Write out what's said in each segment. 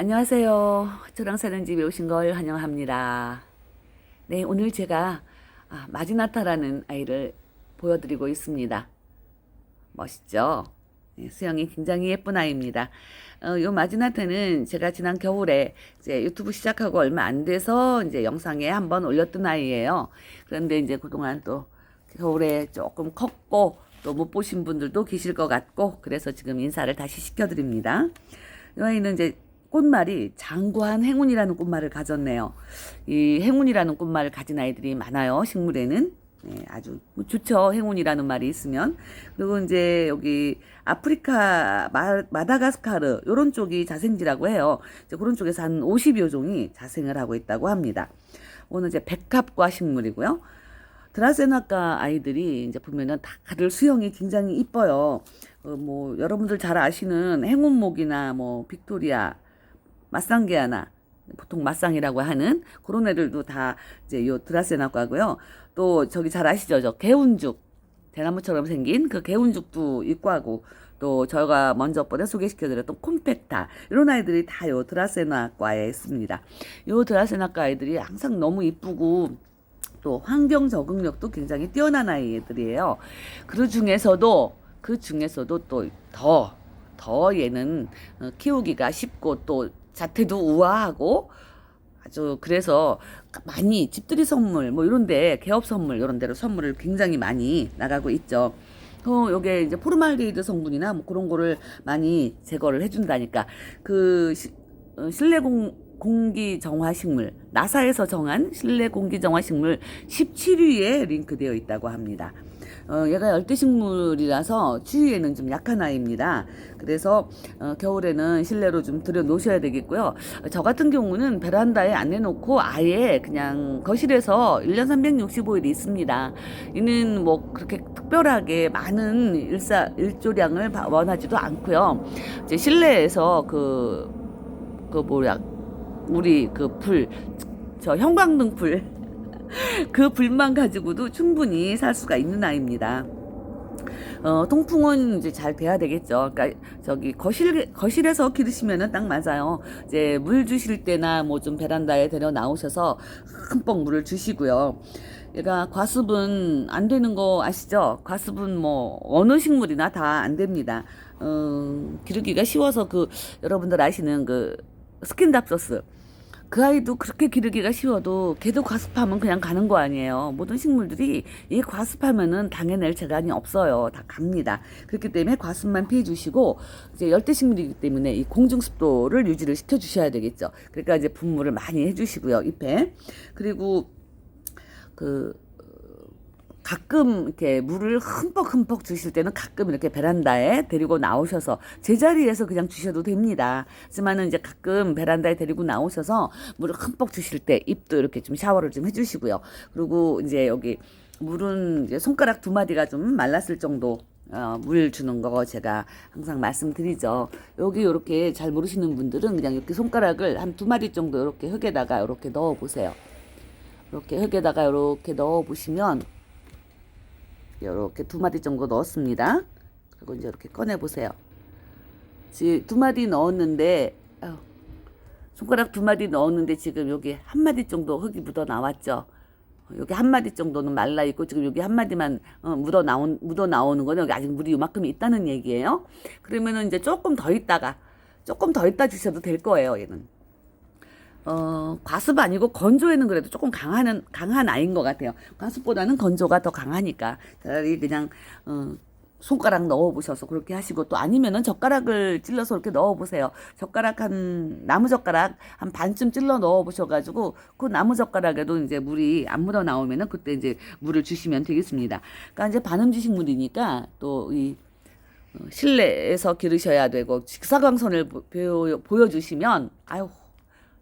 안녕하세요. 저랑 사는 집에 오신 걸 환영합니다. 네, 오늘 제가 아, 마지나타라는 아이를 보여드리고 있습니다. 멋있죠? 네, 수영이 굉장히 예쁜 아이입니다. 어, 요 마지나타는 제가 지난 겨울에 이제 유튜브 시작하고 얼마 안 돼서 이제 영상에 한번 올렸던 아이예요. 그런데 이제 그동안 또 겨울에 조금 컸고 또 못 보신 분들도 계실 것 같고 그래서 지금 인사를 다시 시켜드립니다. 이 아이는 이제 꽃말이 장구한 행운이라는 꽃말을 가졌네요. 이 행운이라는 꽃말을 가진 아이들이 많아요. 식물에는. 네, 아주 좋죠. 행운이라는 말이 있으면. 그리고 이제 여기 아프리카 마, 마다가스카르 요런 쪽이 자생지라고 해요. 이제 그런 쪽에서 한 50여 종이 자생을 하고 있다고 합니다. 오늘 이제 백합과 식물이고요. 드라세나카 아이들이 이제 보면은 다들 수영이 굉장히 이뻐요. 어, 뭐 여러분들 잘 아시는 행운목이나 뭐 빅토리아, 마쌍게아나 보통 마쌍이라고 하는 그런 애들도 다 이제 요 드라세나과고요. 또 저기 잘 아시죠? 저 개운죽 대나무처럼 생긴 그 개운죽도 입과고 또 저희가 먼저 번에 소개시켜드렸던 콤팩타 이런 아이들이 다 요 드라세나과에 있습니다. 요 드라세나과 아이들이 항상 너무 이쁘고 또 환경 적응력도 굉장히 뛰어난 아이들이에요. 그 중에서도 그 중에서도 또 더더 얘는 어, 키우기가 쉽고 또 자태도 우아하고 아주 그래서 많이 집들이 선물 뭐 이런데 개업 선물 이런 데로 선물을 굉장히 많이 나가고 있죠. 어, 요게 이제 포르말데히드 성분이나 뭐 그런 거를 많이 제거를 해준다니까 그 시, 어, 실내 공, 공기 정화 식물 나사에서 정한 실내 공기 정화 식물 17위에 링크되어 있다고 합니다. 어, 얘가 열대식물이라서 추위에는 좀 약한 아이입니다. 그래서 어, 겨울에는 실내로 좀 들여 놓으셔야 되겠고요. 저 같은 경우는 베란다에 안 내놓고 아예 그냥 거실에서 1년 365일이 있습니다. 이는 뭐 그렇게 특별하게 많은 일사 일조량을 바- 원하지도 않고요. 이제 실내에서 그, 그 뭐야, 우리 그 불, 저 형광등 불, 그 불만 가지고도 충분히 살 수가 있는 아이입니다. 어, 통풍은 이제 잘 돼야 되겠죠. 그러니까 저기 거실 거실에서 기르시면은 딱 맞아요. 이제 물 주실 때나 뭐 좀 베란다에 데려 나오셔서 흠뻑 물을 주시고요. 얘가 과습은 안 되는 거 아시죠? 과습은 뭐 어느 식물이나 다 안 됩니다. 어, 기르기가 쉬워서 그 여러분들 아시는 그 스킨답소스 그 아이도 그렇게 기르기가 쉬워도 걔도 과습하면 그냥 가는 거 아니에요. 모든 식물들이 이 과습하면은 당해낼 재간이 없어요. 다 갑니다. 그렇기 때문에 과습만 피해 주시고 이제 열대 식물이기 때문에 이 공중 습도를 유지를 시켜 주셔야 되겠죠. 그러니까 이제 분무를 많이 해 주시고요. 잎에. 그리고 그 가끔 이렇게 물을 흠뻑흠뻑 주실 때는 가끔 이렇게 베란다에 데리고 나오셔서 제자리에서 그냥 주셔도 됩니다. 하지만은 이제 가끔 베란다에 데리고 나오셔서 물을 흠뻑 주실 때 입도 이렇게 좀 샤워를 좀 해주시고요. 그리고 이제 여기 물은 이제 손가락 두 마디가 좀 말랐을 정도 어, 물 주는 거 제가 항상 말씀드리죠. 여기 이렇게 잘 모르시는 분들은 그냥 이렇게 손가락을 한 두 마디 정도 이렇게 흙에다가 이렇게 넣어 보세요. 이렇게 흙에다가 이렇게 넣어 보시면 이렇게 두 마디 정도 넣었습니다. 그리고 이제 이렇게 꺼내 보세요. 지금 두 마디 넣었는데 아유, 손가락 두 마디 넣었는데 지금 여기 한 마디 정도 흙이 묻어 나왔죠. 여기 한 마디 정도는 말라 있고 지금 여기 한 마디만 어, 묻어 나온 묻어 나오는 거는 여기 아직 물이 이만큼 있다는 얘기예요. 그러면은 이제 조금 더 있다가 조금 더 있다 주셔도 될 거예요. 얘는. 어, 과습 아니고 건조에는 그래도 조금 강한, 강한 아이인 것 같아요. 과습보다는 건조가 더 강하니까. 차라리 그냥, 어, 손가락 넣어보셔서 그렇게 하시고 또 아니면은 젓가락을 찔러서 이렇게 넣어보세요. 젓가락 한, 나무 젓가락 한 반쯤 찔러 넣어보셔가지고 그 나무 젓가락에도 이제 물이 안 묻어 나오면은 그때 이제 물을 주시면 되겠습니다. 그러니까 이제 반음지식물이니까 또 이, 어, 실내에서 기르셔야 되고 직사광선을 보여주시면 아유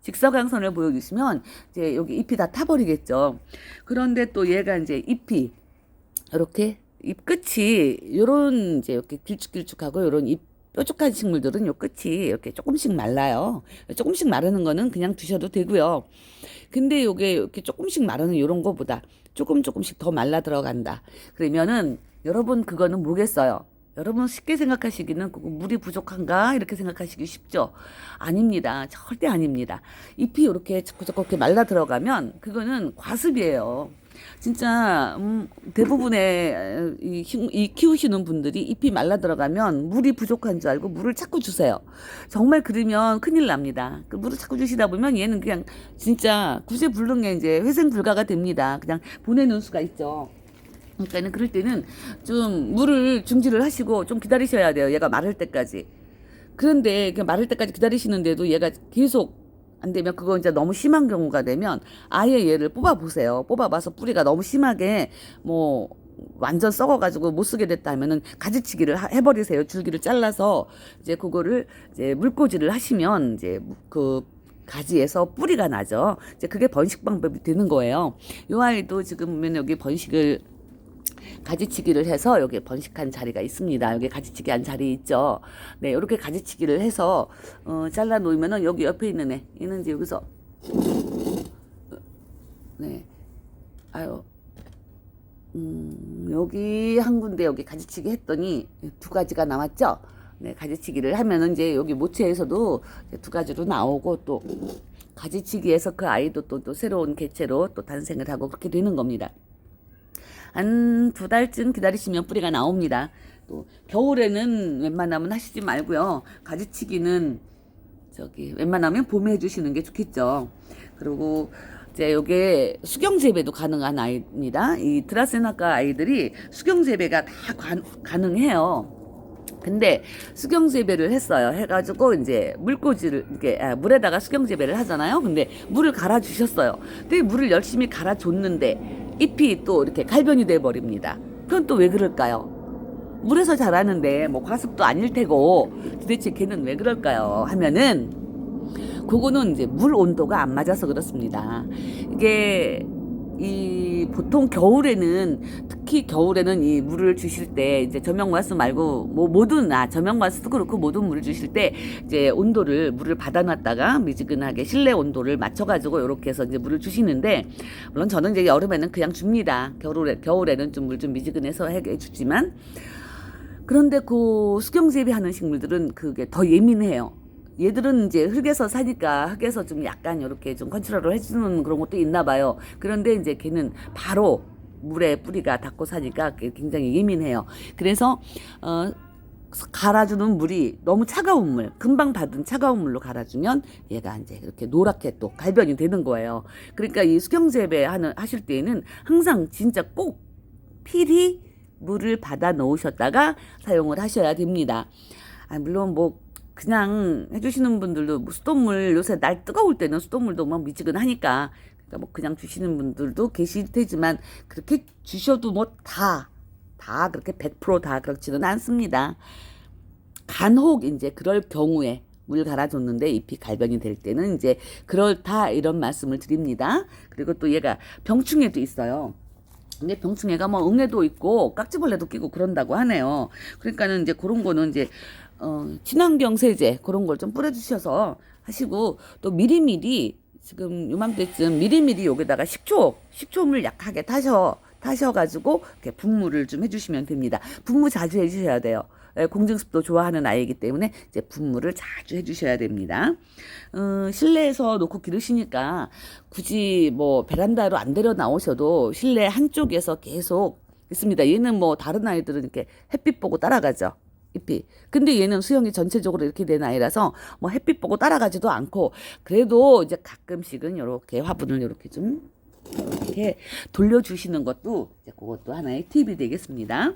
직사광선을 보여주시면 이제 여기 잎이 다 타버리겠죠. 그런데 또 얘가 이제 잎이 이렇게 잎 끝이 요런 이제 이렇게 길쭉길쭉하고 요런 잎 뾰족한 식물들은 요 끝이 이렇게 조금씩 말라요. 조금씩 마르는 거는 그냥 두셔도 되고요. 근데 요게 이렇게 조금씩 마르는 요런 거보다 조금 조금씩 더 말라 들어간다. 그러면은 여러분 그거는 뭐겠어요? 여러분 쉽게 생각하시기는 물이 부족한가 이렇게 생각하시기 쉽죠. 아닙니다. 절대 아닙니다. 잎이 이렇게 자꾸 자꾸 이렇게 말라 들어가면 그거는 과습이에요. 진짜 음, 대부분의 이 키우시는 분들이 잎이 말라 들어가면 물이 부족한 줄 알고 물을 자꾸 주세요. 정말 그러면 큰일 납니다. 그 물을 자꾸 주시다 보면 얘는 그냥 진짜 구제불능에 이제 회생 불가가 됩니다. 그냥 보내는 수가 있죠. 그러니까는 그럴 때는 좀 물을 중지를 하시고 좀 기다리셔야 돼요. 얘가 마를 때까지. 그런데 그 마를 때까지 기다리시는데도 얘가 계속 안 되면 그거 이제 너무 심한 경우가 되면 아예 얘를 뽑아 보세요. 뽑아 봐서 뿌리가 너무 심하게 뭐 완전 썩어가지고 못 쓰게 됐다 하면은 가지치기를 하- 해버리세요. 줄기를 잘라서 이제 그거를 이제 물꽂이를 하시면 이제 그 가지에서 뿌리가 나죠. 이제 그게 번식 방법이 되는 거예요. 요 아이도 지금 보면 여기 번식을 가지치기를 해서 여기 번식한 자리가 있습니다. 여기 가지치기 한 자리 있죠. 네, 이렇게 가지치기를 해서 어, 잘라 놓으면은 여기 옆에 있는 애, 얘는 이제 여기서 네, 아유, 음, 여기 한 군데 여기 가지치기 했더니 두 가지가 남았죠. 네, 가지치기를 하면은 이제 여기 모체에서도 두 가지로 나오고 또 가지치기에서 그 아이도 또, 또 새로운 개체로 또 탄생을 하고 그렇게 되는 겁니다. 한 두 달쯤 기다리시면 뿌리가 나옵니다. 또 겨울에는 웬만하면 하시지 말고요. 가지치기는 저기 웬만하면 봄에 해주시는 게 좋겠죠. 그리고 이제 요게 수경 재배도 가능한 아이입니다. 이 드라세나카 아이들이 수경 재배가 다 가, 가능해요. 근데 수경 재배를 했어요. 해가지고 이제 물꽂이를 이렇게 아, 물에다가 수경 재배를 하잖아요. 근데 물을 갈아 주셨어요. 근데 물을 열심히 갈아 줬는데 잎이 또 이렇게 갈변이 돼 버립니다. 그건 또 왜 그럴까요? 물에서 자라는데 뭐 과습도 아닐 테고 도대체 걔는 왜 그럴까요? 하면은 그거는 이제 물 온도가 안 맞아서 그렇습니다. 이게 이 보통 겨울에는 특히 겨울에는 이 물을 주실 때 이제 저명과수 말고 뭐 모든 아 저명과수도 그렇고 모든 물을 주실 때 이제 온도를 물을 받아놨다가 미지근하게 실내 온도를 맞춰가지고 이렇게 해서 이제 물을 주시는데 물론 저는 이제 여름에는 그냥 줍니다. 겨울에 겨울에는 좀 물좀 미지근해서 해 주지만 그런데 그 수경 재배 하는 식물들은 그게 더 예민해요. 얘들은 이제 흙에서 사니까 흙에서 좀 약간 이렇게 좀 컨트롤을 해주는 그런 것도 있나 봐요. 그런데 이제 걔는 바로 물에 뿌리가 닿고 사니까 굉장히 예민해요. 그래서 어 갈아주는 물이 너무 차가운 물, 금방 받은 차가운 물로 갈아주면 얘가 이제 이렇게 노랗게 또 갈변이 되는 거예요. 그러니까 이 수경 재배 하는 하실 때에는 항상 진짜 꼭 필히 물을 받아 놓으셨다가 사용을 하셔야 됩니다. 아, 물론 뭐 그냥 해주시는 분들도 뭐 수돗물 요새 날 뜨거울 때는 수돗물도 막 미지근하니까 그러니까 뭐 그냥 주시는 분들도 계실 테지만 그렇게 주셔도 뭐다다 그렇게 100%다 그렇지는 않습니다. 간혹 이제 그럴 경우에 물 갈아줬는데 잎이 갈변이 될 때는 이제 그렇다 이런 말씀을 드립니다. 그리고 또 얘가 병충해도 있어요. 근데 병충해가 뭐 응애도 있고 깍지벌레도 끼고 그런다고 하네요. 그러니까는 이제 그런 거는 이제 어 친환경 세제 그런 걸 좀 뿌려주셔서 하시고 또 미리미리 지금 요맘때쯤 미리미리 여기다가 식초 식초물 약하게 타셔 타셔가지고 이렇게 분무를 좀 해주시면 됩니다. 분무 자주 해주셔야 돼요. 예, 공증습도 좋아하는 아이이기 때문에 이제 분무를 자주 해주셔야 됩니다. 어, 실내에서 놓고 기르시니까 굳이 뭐 베란다로 안 데려 나오셔도 실내 한쪽에서 계속 있습니다. 얘는 뭐 다른 아이들은 이렇게 햇빛 보고 따라가죠. 잎이. 근데 얘는 수영이 전체적으로 이렇게 된 아이라서 뭐 햇빛 보고 따라가지도 않고 그래도 이제 가끔씩은 이렇게 화분을 이렇게 좀 이렇게 돌려주시는 것도 이제 그것도 하나의 팁이 되겠습니다.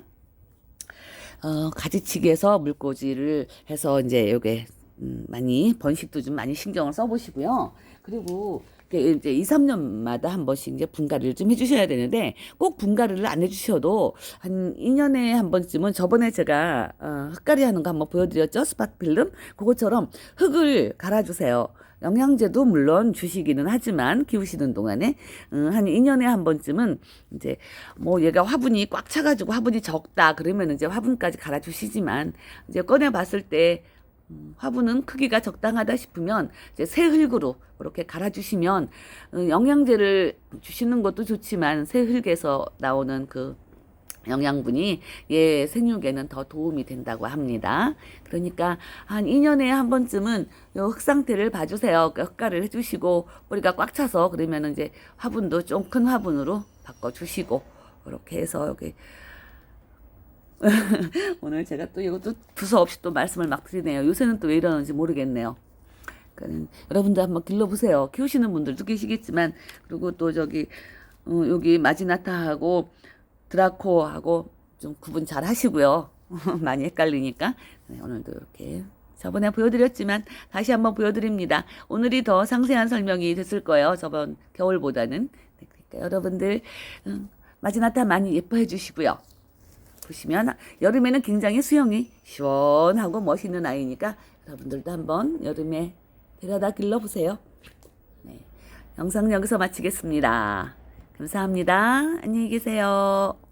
어, 가지치기에서 물꽂이를 해서 이제 요게 음, 많이 번식도 좀 많이 신경을 써보시고요. 그리고 이게 이제 2, 3년마다 한 번씩 이제 분갈이를 좀 해주셔야 되는데 꼭 분갈이를 안 해주셔도 한 2년에 한 번쯤은 저번에 제가 어, 흙갈이 하는 거 한번 보여드렸죠 스팟 필름 그것처럼 흙을 갈아주세요. 영양제도 물론 주시기는 하지만 키우시는 동안에 음, 한 2년에 한 번쯤은 이제 뭐 얘가 화분이 꽉 차가지고 화분이 적다 그러면 이제 화분까지 갈아주시지만 이제 꺼내 봤을 때 음, 화분은 크기가 적당하다 싶으면 이제 새 흙으로 이렇게 갈아주시면 어, 영양제를 주시는 것도 좋지만 새 흙에서 나오는 그 영양분이 얘 생육에는 더 도움이 된다고 합니다. 그러니까 한 2년에 한 번쯤은 요흙 상태를 봐주세요. 그 흙가를 해주시고 뿌리가 꽉 차서 그러면 이제 화분도 좀 큰 화분으로 바꿔주시고 이렇게 해서 여기 오늘 제가 또 이것도 부서 없이 또 말씀을 막 드리네요. 요새는 또 왜 이러는지 모르겠네요. 그러니까 여러분들 한번 길러보세요. 키우시는 분들도 계시겠지만 그리고 또 저기 어, 여기 마지나타하고 드라코하고 좀 구분 잘 하시고요. 많이 헷갈리니까 네, 오늘도 이렇게 저번에 보여드렸지만 다시 한번 보여드립니다. 오늘이 더 상세한 설명이 됐을 거예요. 저번 겨울보다는 네, 그러니까 여러분들 음, 마지나타 많이 예뻐해 주시고요. 보시면 여름에는 굉장히 수영이 시원하고 멋있는 아이니까 여러분들도 한번 여름에 데려다 길러보세요. 네, 영상 여기서 마치겠습니다. 감사합니다. 안녕히 계세요.